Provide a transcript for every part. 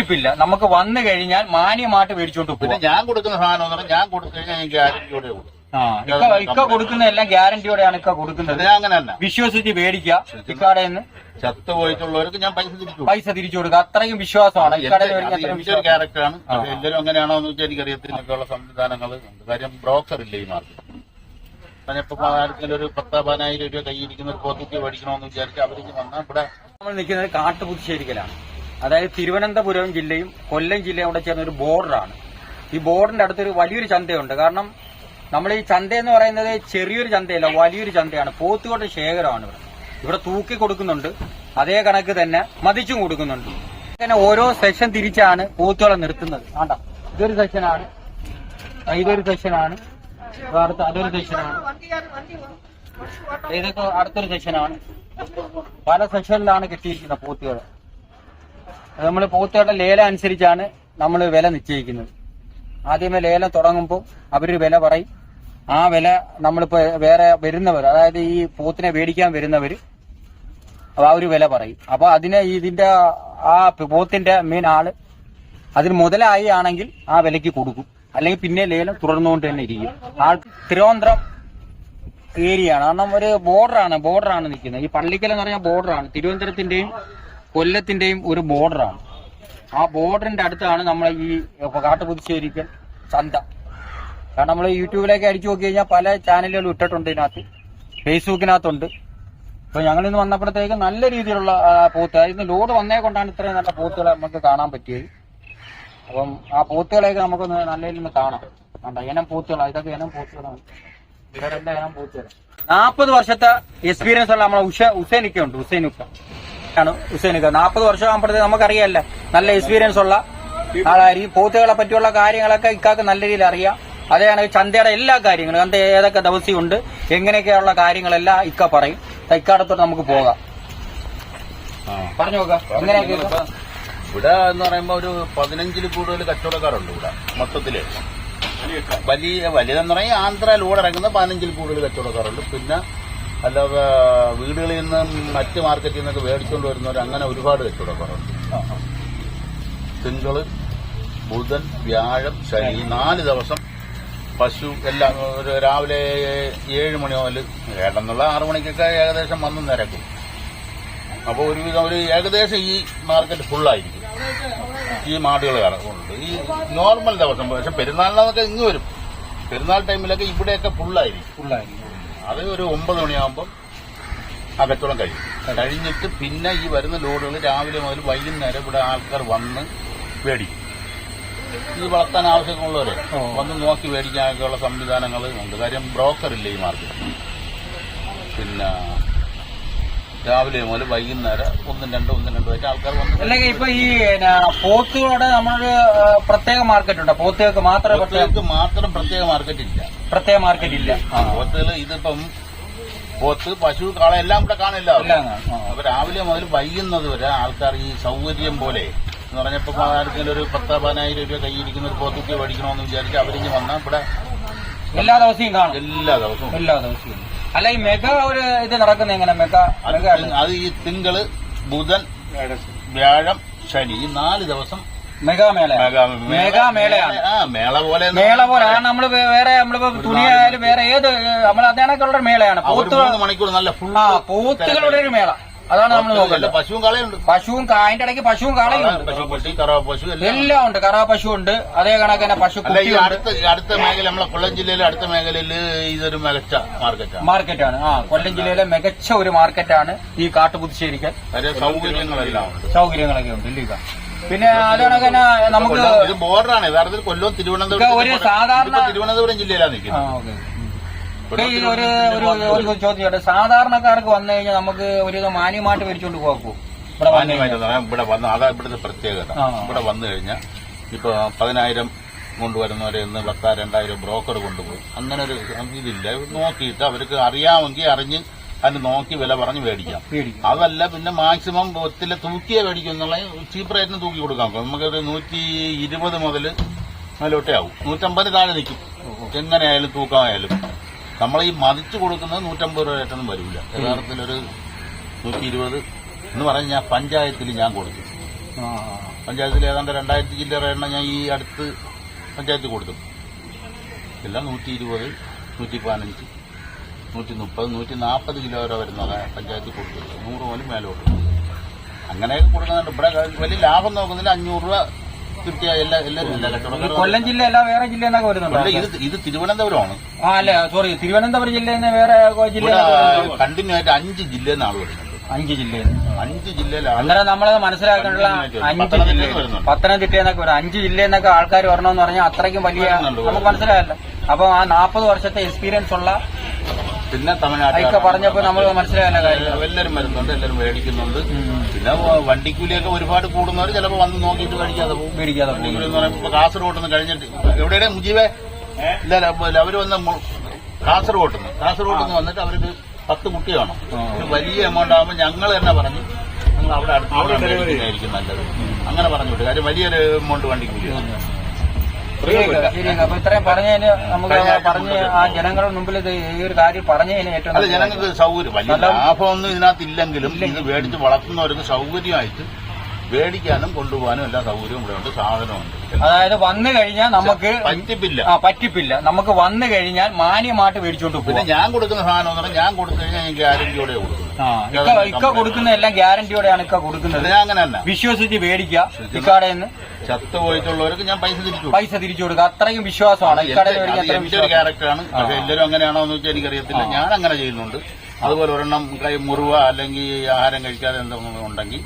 ിപ്പില്ല നമുക്ക് വന്നു കഴിഞ്ഞാൽ മാന്യമായിട്ട് മേടിച്ചോണ്ട് പോകും ഞാൻ കൊടുക്കുന്ന സാധനം എന്ന് പറഞ്ഞാൽ ഞാൻ കൊടുത്തു ഞാൻ ഗ്യാരണ്ടിയോടെ കൊടുക്കും. ആ, ഇക്ക ഇക്ക കൊടുക്കുന്ന എല്ലാം ഗ്യാരണ്ടിയോടെയാണ് ഇക്ക കൊടുക്കുന്നത്. ഞാൻ വിശ്വസിച്ച് മേടിക്കുക. ഇക്കാടെ നിന്ന് ചത്തുപോയിട്ടുള്ളവർക്ക് ഞാൻ പൈസ തിരിച്ചു പൈസ തിരിച്ചു കൊടുക്കുക. അത്രയും വിശ്വാസമാണ്. ഇക്കടെ ക്യാരക്ടറാണ് എന്തെങ്കിലും എല്ലാവരും അങ്ങനെയാണോ എന്ന് വെച്ചാൽ എനിക്കറിയത്തിനൊക്കെയുള്ള സംവിധാനങ്ങൾ ഉണ്ട്. കാര്യം ബ്രോക്കർ ഇല്ല ഈ മാർക്കറ്റ്? ഞാനിപ്പോ ആർക്കെങ്കിലും ഒരു പത്ത് പതിനായിരം രൂപ കൈയിരിക്കുന്ന ഒരു പോത്തുറ്റി മേടിക്കണമെന്ന് വിചാരിച്ച് അവർക്ക് വന്നാൽ ഇവിടെ നമ്മൾ നിൽക്കുന്നത് കാട്ടുപുതുശ്ശേരിക്കലാണ്. അതായത് തിരുവനന്തപുരം ജില്ലയും കൊല്ലം ജില്ലയും കൂടെ ചേർന്ന ഒരു ബോർഡറാണ്. ഈ ബോർഡിന്റെ അടുത്തൊരു വലിയൊരു ചന്തയുണ്ട്. കാരണം നമ്മൾ ഈ ചന്ത എന്ന് പറയുന്നത് ചെറിയൊരു ചന്തയല്ല വലിയൊരു ചന്തയാണ്. പോത്തുകളുടെ ശേഖരമാണ് ഇവിടെ. ഇവിടെ തൂക്കി കൊടുക്കുന്നുണ്ട്. അതേ കണക്ക് തന്നെ മതിച്ചും കൊടുക്കുന്നുണ്ട്. അങ്ങനെ ഓരോ സെക്ഷൻ തിരിച്ചാണ് പോത്തുകളെ നിർത്തുന്നത്. ആണ്ട ഇതൊരു സെക്ഷനാണ് ഇതൊരു സെക്ഷനാണ് അടുത്ത അതൊരു സെക്ഷനാണ് ഇതൊക്കെ അടുത്തൊരു സെക്ഷനാണ് പല സെക്ഷനിലാണ് കെട്ടിയിരിക്കുന്ന പോത്തുകൾ നമ്മൾ പോത്തുകളുടെ ലേലം അനുസരിച്ചാണ് നമ്മൾ വില നിശ്ചയിക്കുന്നത്. ആദ്യമേ ലേലം തുടങ്ങുമ്പോൾ അവരൊരു വില പറയും. ആ വില നമ്മളിപ്പോ വേറെ വരുന്നവർ അതായത് ഈ പോത്തിനെ മേടിക്കാൻ വരുന്നവർ ആ ഒരു വില പറയും. അപ്പൊ അതിനെ ഇതിന്റെ ആ പോത്തിന്റെ മെയിൻ ആൾ അതിന് മുതലായി ആണെങ്കിൽ ആ വിലക്ക് കൊടുക്കും. അല്ലെങ്കിൽ പിന്നെ ലേലം തുടർന്നുകൊണ്ട് തന്നെ ഇരിക്കും. ആൾ തിരുവനന്തപുരം ആണ് കാരണം ഒരു ബോർഡറാണ് ബോർഡറാണ് നിൽക്കുന്നത്. ഈ പള്ളിക്കൽ എന്ന് പറഞ്ഞാൽ ബോർഡറാണ് തിരുവനന്തപുരത്തിന്റെയും കൊല്ലത്തിന്റെയും ഒരു ബോർഡറാണ്. ആ ബോർഡറിന്റെ അടുത്താണ് നമ്മൾ ഈ കാട്ടുപുതുശ്ശേരിക്കൽ ചന്ത. കാരണം നമ്മൾ യൂട്യൂബിലേക്ക് അടിച്ചു നോക്കി കഴിഞ്ഞാൽ പല ചാനലുകളും ഇട്ടിട്ടുണ്ട് ഇതിനകത്ത്. ഫേസ്ബുക്കിനകത്തുണ്ട്. അപ്പൊ ഞങ്ങൾ ഇന്ന് വന്നപ്പോഴത്തേക്ക് നല്ല രീതിയിലുള്ള പോത്ത് അതായത് ലോഡ് വന്നേ കൊണ്ടാണ് ഇത്രയും നല്ല പോത്തുകളെ നമുക്ക് കാണാൻ പറ്റിയത്. അപ്പം ആ പോത്തുകളെയൊക്കെ നമുക്കൊന്ന് നല്ല രീതിയിൽ കാണാം. കണ്ട? ഇനം പോത്തുകളാണ് ഇതൊക്കെ ഇനം പോത്തുകളാണ്. ഇവരെല്ലാം ഇനം പോത്തുകൾ നാൽപ്പത് വർഷത്തെ എക്സ്പീരിയൻസ് ഉള്ള നമ്മളെ ഉഷ ഉസൈനിക്കുണ്ട് ഉസൈനുക്ക ആണ് ഉസൈനിക്ക നാൽപ്പത് വർഷം ആകുമ്പോഴത്തേക്ക് നമുക്കറിയാമല്ല നല്ല എക്സ്പീരിയൻസ് ഉള്ള ആളായിരിക്കും. പോത്തുകളെ പറ്റിയുള്ള കാര്യങ്ങളൊക്കെ ഇക്കാക്ക് നല്ല രീതിയിൽ അറിയാം. അതേയാണ് ചന്തയുടെ എല്ലാ കാര്യങ്ങളും ചന്ത ഏതൊക്കെ ദിവസമുണ്ട് എങ്ങനെയൊക്കെയുള്ള കാര്യങ്ങളെല്ലാം ഇക്ക പറയും. ഇക്കാടത്തോട്ട് നമുക്ക് പോകാം. പറഞ്ഞു നോക്കാം. എങ്ങനെയൊക്കെ ഇവിടെ എന്ന് പറയുമ്പോ ഒരു പതിനഞ്ചിൽ കൂടുതൽ കച്ചവടക്കാരുണ്ട് ഇവിടെ മൊത്തത്തിൽ. വലിയ വലിയതെന്ന് പറഞ്ഞാൽ ആന്ധ്രയിലൂടെ ഇറങ്ങുന്ന പതിനഞ്ചിൽ കൂടുതൽ കച്ചവടക്കാരുണ്ട്. പിന്നെ അല്ലാതെ വീടുകളിൽ നിന്നും മറ്റ് മാർക്കറ്റിൽ നിന്നൊക്കെ മേടിച്ചുകൊണ്ട് വരുന്നവർ അങ്ങനെ ഒരുപാട് കച്ചവടക്കാരുണ്ട് തിങ്കൾ ബുധൻ വ്യാഴം ശനി ഈ നാല് ദിവസം പശു എല്ലാം ഒരു രാവിലെ ഏഴ് മണി മുതൽ ഏഴെന്നുള്ള ആറു മണിക്കൊക്കെ ഏകദേശം വന്ന് നിരക്കും. അപ്പോൾ ഒരുവിധം ഒരു ഏകദേശം ഈ മാർക്കറ്റ് ഫുള്ളായിരിക്കും ഈ മാടുകൾ ഉണ്ട് ഈ നോർമൽ ദിവസം പക്ഷെ പെരുന്നാളിനൊക്കെ ഇങ്ങ് വരും. പെരുന്നാൾ ടൈമിലൊക്കെ ഇവിടെയൊക്കെ ഫുള്ളായിരിക്കും ഫുള്ളായിരിക്കും അത് ഒരു ഒമ്പത് മണിയാകുമ്പം ആ കച്ചവടം കഴിയും. കഴിഞ്ഞിട്ട് പിന്നെ ഈ വരുന്ന ലോഡുകൾ രാവിലെ മുതൽ വൈകുന്നേരം ഇവിടെ ആൾക്കാർ വന്ന് മേടിക്കും ഇത് വളർത്താൻ ആവശ്യമുള്ളവരെ. വന്ന് നോക്കി മേടിക്കാനൊക്കെയുള്ള സംവിധാനങ്ങൾ ഉണ്ട്. കാര്യം ബ്രോക്കർ ഇല്ല ഈ മാർക്കറ്റ്? പിന്നെ രാവിലെ മുതൽ വൈകുന്നേരം ഒന്നും രണ്ടും ഒന്നും രണ്ടും ആയിട്ട് ആൾക്കാർ വന്നു അല്ലെങ്കിൽ ഇപ്പൊ ഈ പോത്തുകളുടെ നമ്മളൊരു പ്രത്യേക മാർക്കറ്റ് ഉണ്ട്. പോത്തുകൾക്ക് മാത്രം പോത്തുകൾക്ക് മാത്രം പ്രത്യേക മാർക്കറ്റ് ഇല്ല. പ്രത്യേക മാർക്കറ്റ് ഇല്ല. പോത്തുകൾ ഇതിപ്പം പോത്ത് പശു കാള എല്ലാം കൂടെ കാണില്ല. അപ്പൊ രാവിലെ മുതൽ വൈകുന്നത് വരെ ആൾക്കാർ ഈ സൗകര്യം പോലെ എന്ന് പറഞ്ഞപ്പോ ആർക്കെങ്കിലും ഒരു പത്ത് പതിനായിരം രൂപ കൈയിരിക്കുന്ന ഒരു പോത്തുക്കെ മേടിക്കണമെന്ന് വിചാരിച്ച് അവരിഞ്ഞ് വന്നാൽ ഇവിടെ എല്ലാ ദിവസവും കാണും. എല്ലാ ദിവസവും. എല്ലാ ദിവസവും. അല്ല ഈ മെഗ ഒരു ഇത് നടക്കുന്ന എങ്ങനെ? മെഗ അത് മെഗ അത് ഈ തിങ്കൾ ബുധൻ വ്യാഴം ശനി ഈ നാല് ദിവസം മെഗാമേള മെഗാമേളയാണ് മേള- മേളയാണ്. മേള പോലെ മേള പോലെ. കാരണം നമ്മൾ വേറെ നമ്മളിപ്പോ തുണിയായാലും വേറെ ഏത് നമ്മൾ അതേണക്കുള്ള ഒരു മേളയാണ്. പൂത്തുകൾ മണിക്കൂർ നല്ല ഫുൾ ആ പോത്തുകളുടെ ഒരു മേള. അതാണ് നമ്മൾ നോക്കുന്നത് പശുവും കാളയുണ്ട് പശുവും അതിന്റെ ഇടയ്ക്ക് പശുവും കാളയും ഉണ്ട്. പശു കറവ പശു എല്ലാം ഉണ്ട്. കറാ പശു ഉണ്ട്. അതേ കണക്ക് തന്നെ പശു അടുത്ത അടുത്ത മേഖല നമ്മളെ കൊല്ലം ജില്ലയിലെ അടുത്ത മേഖലയിൽ ഇതൊരു മികച്ച മാർക്കറ്റാണ് മാർക്കറ്റാണ്. ആ കൊല്ലം ജില്ലയിലെ മികച്ച ഒരു മാർക്കറ്റാണ് ഈ കാട്ടുപുതിശ്ശേരിക്ക്. കാര്യം സൗകര്യങ്ങളെല്ലാം ഉണ്ട്. സൗകര്യങ്ങളൊക്കെ ഉണ്ട്. ഇല്ല പിന്നെ അതാണ് തന്നെ നമുക്ക് ബോർഡറാണ് യഥാർത്ഥത്തിൽ കൊല്ലം തിരുവനന്തപുരം ഒരു സാധാരണ- തിരുവനന്തപുരം ജില്ലയിലാണ് നിൽക്കുന്നത്. ഒരു ഒരു ചോദ്യം സാധാരണക്കാർക്ക് വന്നു കഴിഞ്ഞാൽ നമുക്ക് ഒരു മാന്യമായിട്ട് വരിച്ചോണ്ട് പോകൂ ഇവിടെ വന്നു മാന്യമായിട്ട് ഇവിടെ വന്ന് അതാ ഇവിടുത്തെ പ്രത്യേകത. ഇവിടെ വന്നു കഴിഞ്ഞാൽ ഇപ്പൊ പതിനായിരം കൊണ്ടുവരുന്നവരെ ഇന്ന് പത്താ രണ്ടായിരം ബ്രോക്കർ കൊണ്ടുപോയി. അങ്ങനെ ഒരു ഇതില്ല. നോക്കിയിട്ട് അവർക്ക് അറിയാമെങ്കിൽ അറിഞ്ഞ് അതിന് നോക്കി വില പറഞ്ഞ് മേടിക്കാം. മേടിക്കും. അതല്ല പിന്നെ മാക്സിമം ഒത്തിരി തൂക്കിയെ മേടിക്കും. എന്നുള്ള ചീപ്പ് റേറ്റിന് തൂക്കി കൊടുക്കാം. നമുക്കത് നൂറ്റി ഇരുപത് മുതൽ മേലോട്ടേ ആവും. നൂറ്റമ്പത് താഴെ നിൽക്കും. എങ്ങനെയായാലും തൂക്കമായാലും നമ്മൾ ഈ മതിച്ചു കൊടുക്കുന്നത് നൂറ്റമ്പത് രൂപ ഏറ്റൊന്നും വരില്ല. യഥാർത്ഥത്തിൽ ഒരു നൂറ്റി ഇരുപത് എന്ന് പറഞ്ഞ് ഞാൻ പഞ്ചായത്തിൽ ഞാൻ കൊടുക്കും പഞ്ചായത്തിൽ ഏതാണ്ട് രണ്ടായിരത്തി ചില്ലറ എണ്ണ ഞാൻ ഈ അടുത്ത് പഞ്ചായത്തിൽ കൊടുക്കും എല്ലാം നൂറ്റി ഇരുപത് നൂറ്റി പതിനഞ്ച് നൂറ്റി മുപ്പത് നൂറ്റി നാൽപ്പത് കിലോ വരെ വരുന്നതാണ് പഞ്ചായത്തിൽ കൊടുക്കും നൂറ് പോലും മേലോട്ട്. അങ്ങനെയൊക്കെ കൊടുക്കുന്നുണ്ട്. ഇവിടെ വലിയ ലാഭം നോക്കുന്നില്ല. അഞ്ഞൂറ് രൂപ എല്ലാ എല്ലാവരും കൊല്ലം ജില്ല അല്ല വേറെ ജില്ല എന്നൊക്കെ വരുന്നുണ്ട് ഇത് ഇത് തിരുവനന്തപുരമാണ്. ആ അല്ല സോറി തിരുവനന്തപുരം ജില്ല നിന്ന് വേറെ ജില്ല കണ്ടിന്യൂ ആയിട്ട് അഞ്ച് ജില്ലയിൽ നിന്ന് ആൾ വരുന്നുണ്ട് അഞ്ച് ജില്ല അഞ്ച് ജില്ലയിലാണ് അന്നേരം നമ്മളത് മനസ്സിലാക്കാനുള്ള അഞ്ച് ജില്ല. പത്തനംതിട്ട എന്നൊക്കെ വരും. അഞ്ച് ജില്ല എന്നൊക്കെ ആൾക്കാർ വരണമെന്ന് പറഞ്ഞാൽ അത്രയ്ക്കും വലിയ നമുക്ക് മനസ്സിലായല്ലോ. അപ്പൊ ആ നാൽപ്പത് വർഷത്തെ എക്സ്പീരിയൻസ് ഉള്ള പിന്നെ തമിഴ്നാട്ടിൽ പറഞ്ഞപ്പോ നമ്മൾ മനസ്സിലായ കാര്യം. എല്ലാവരും വരുന്നുണ്ട് എല്ലാവരും മേടിക്കുന്നുണ്ട്. പിന്നെ വണ്ടിക്കൂലിയൊക്കെ ഒരുപാട് കൂടുന്നവർ ചിലപ്പോൾ വന്ന് നോക്കിയിട്ട് മേടിക്കാതെ പോകും. മേടിക്കാതെ. വണ്ടിക്കൂലി എന്ന് പറയുമ്പോൾ കാസർഗോഡ് നിന്ന് കഴിഞ്ഞിട്ട്. എവിടെയുടെ മുജീവേ ഇല്ല അവർ വന്ന് കാസർഗോട്ട് കാസർഗോഡ് നിന്ന്. കാസർഗോഡ് നിന്ന് വന്നിട്ട് അവർക്ക് പത്ത് കുട്ടി വേണം വലിയ എമൗണ്ട് ആകുമ്പോൾ ഞങ്ങൾ തന്നെ പറഞ്ഞു ഞങ്ങൾ അവിടെ അടുത്ത് നല്ലത്. അങ്ങനെ പറഞ്ഞു വിട്ടു. കാര്യം വലിയൊരു എമൗണ്ട് വണ്ടിക്കൂലി ശരിയാ, ശരിയാ. അപ്പൊ ഇത്രയും പറഞ്ഞതിന് നമുക്ക് പറഞ്ഞ് ആ ജനങ്ങളുടെ മുമ്പിൽ ഇത് ഈ ഒരു കാര്യം പറഞ്ഞതിന് ഏറ്റവും അല്ല ജനങ്ങൾക്ക് സൗകര്യം. വലിയ ലാഭമൊന്നും ഇതിനകത്ത് ഇല്ലെങ്കിലും. ഇത് മേടിച്ച് വളർത്തുന്നവർക്ക് സൗകര്യമായിട്ട് മേടിക്കാനും കൊണ്ടുപോകാനും എല്ലാ സൗകര്യവും ഇവിടെ ഉണ്ട് സാധനമുണ്ട്. അതായത് വന്നു കഴിഞ്ഞാൽ നമുക്ക് പറ്റിപ്പില്ല. ആ പറ്റിപ്പില്ല. നമുക്ക് വന്നു കഴിഞ്ഞാൽ മാന്യമായിട്ട് മേടിച്ചോണ്ട് പോകും ഞാൻ കൊടുക്കുന്ന സാധനം എന്ന് പറഞ്ഞാൽ ഞാൻ കൊടുത്തു കഴിഞ്ഞാൽ എനിക്ക് ആരോഗ്യയോടെ കൊടുക്കും ഇക്ക ഇക്ക കൊടുക്കുന്ന എല്ലാം ഗ്യാരണ്ടിയോടെയാണ് ഇക്ക കൊടുക്കുന്നത്. ഞാൻ അങ്ങനെ തന്നെ വിശ്വസിച്ച് മേടിക്കുക ഇക്കാടെ നിന്ന് ചത്തു പോയിട്ടുള്ളവർക്ക് ഞാൻ പൈസ തിരിച്ചു പൈസ തിരിച്ചു കൊടുക്കുക. അത്രയും വിശ്വാസമാണ് ഇക്കാടെ ക്യാരക്ടറാണ് പക്ഷെ എല്ലാവരും അങ്ങനെയാണോ എന്ന് വെച്ചാൽ എനിക്കറിയത്തില്ല. ഞാൻ അങ്ങനെ ചെയ്യുന്നുണ്ട്. അതുപോലെ ഒരെണ്ണം കൈ മുറിവ അല്ലെങ്കിൽ ആഹാരം കഴിക്കാതെ എന്തെങ്കിലും ഉണ്ടെങ്കിൽ.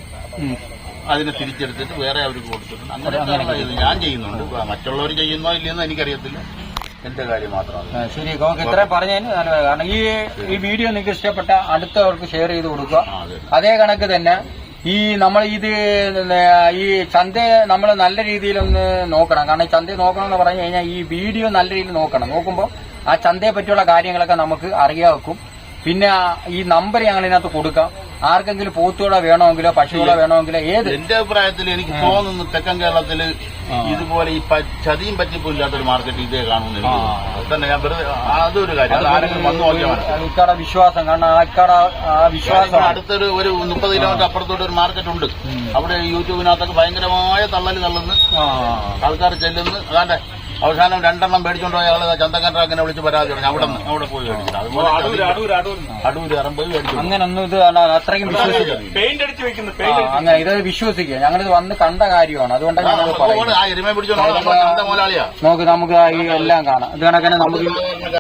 അതിനെ തിരിച്ചെടുത്തിട്ട് വേറെ അവർക്ക് കൊടുത്തിട്ടുണ്ട്. അങ്ങനെ ഞാൻ ചെയ്യുന്നുണ്ട്. മറ്റുള്ളവർ ചെയ്യുന്നോ ഇല്ലയെന്ന് എനിക്കറിയത്തില്ല. എന്റെ കാര്യം മാത്രമാണ് ആ, ശരി നമുക്ക് ഇത്രയും പറഞ്ഞതിന് നല്ലതാണ് കാരണം ഈ ഈ വീഡിയോ നിങ്ങൾക്ക് ഇഷ്ടപ്പെട്ട അടുത്തവർക്ക് ഷെയർ ചെയ്ത് കൊടുക്കുക. അതേ കണക്ക് തന്നെ ഈ നമ്മൾ ഇത് ഈ ചന്തയെ നമ്മൾ നല്ല രീതിയിലൊന്ന് നോക്കണം. കാരണം ഈ ചന്തയെ നോക്കണം എന്ന് പറഞ്ഞു കഴിഞ്ഞാൽ ഈ വീഡിയോ നല്ല രീതിയിൽ നോക്കണം. നോക്കുമ്പോൾ ആ ചന്തയെ പറ്റിയുള്ള കാര്യങ്ങളൊക്കെ നമുക്ക് അറിയാക്കും പിന്നെ ഈ നമ്പർ ഞങ്ങൾ ഇതിനകത്ത് കൊടുക്കാം. ആർക്കെങ്കിലും പോത്തുകളെ വേണമെങ്കിലോ പശുക്കളെ വേണമെങ്കിലോ ഏത് എന്റെ അഭിപ്രായത്തിൽ എനിക്ക് തോന്നുന്നു തെക്കൻ കേരളത്തിൽ ഇതുപോലെ ഈ ചതിയും പറ്റിപ്പും ഇല്ലാത്തൊരു മാർക്കറ്റ് ഇതേ കാണുന്നില്ല. തന്നെ ഞാൻ വെറുതെ അതൊരു കാര്യം. അത് ആരെങ്കിലും വന്ന് നോക്കിയാൽ ഇക്കാടെ വിശ്വാസം കാരണം ആ ആ വിശ്വാസം അടുത്തൊരു ഒരു മുപ്പത് കിലോമീറ്റർ അപ്പുറത്തോട്ട് ഒരു മാർക്കറ്റ് ഉണ്ട്. അവിടെ യൂട്യൂബിനകത്തൊക്കെ ഭയങ്കരമായ തള്ളൽ തള്ളുന്നു ആൾക്കാർ ചെല്ലുന്നു അതാണ്ട് അവസാനം രണ്ടെണ്ണം മേടിച്ചോണ്ട് പോയ ആൾ ചന്തക്കാരനെ വിളിച്ച് പരാതി പറഞ്ഞു അവിടെ നിന്ന് അവിടെ പോയി മേടിച്ചിട്ട് അതുപോലെ അടൂര് ഇറം പോയി അങ്ങനെ അങ്ങനൊന്നും ഇത് അത്രയും പെയിന്റ് അടിച്ച് വെക്കുന്ന ആ, അങ്ങനെ ഇത് വിശ്വസിക്കുക. ഞങ്ങളിത് വന്ന് കണ്ട കാര്യമാണ്. അതുകൊണ്ടാണ് ഞങ്ങൾ പറയുന്നത്. നോക്ക് നമുക്ക് ഈ എല്ലാം കാണാം. ഇത് കണക്കിന് നമുക്ക്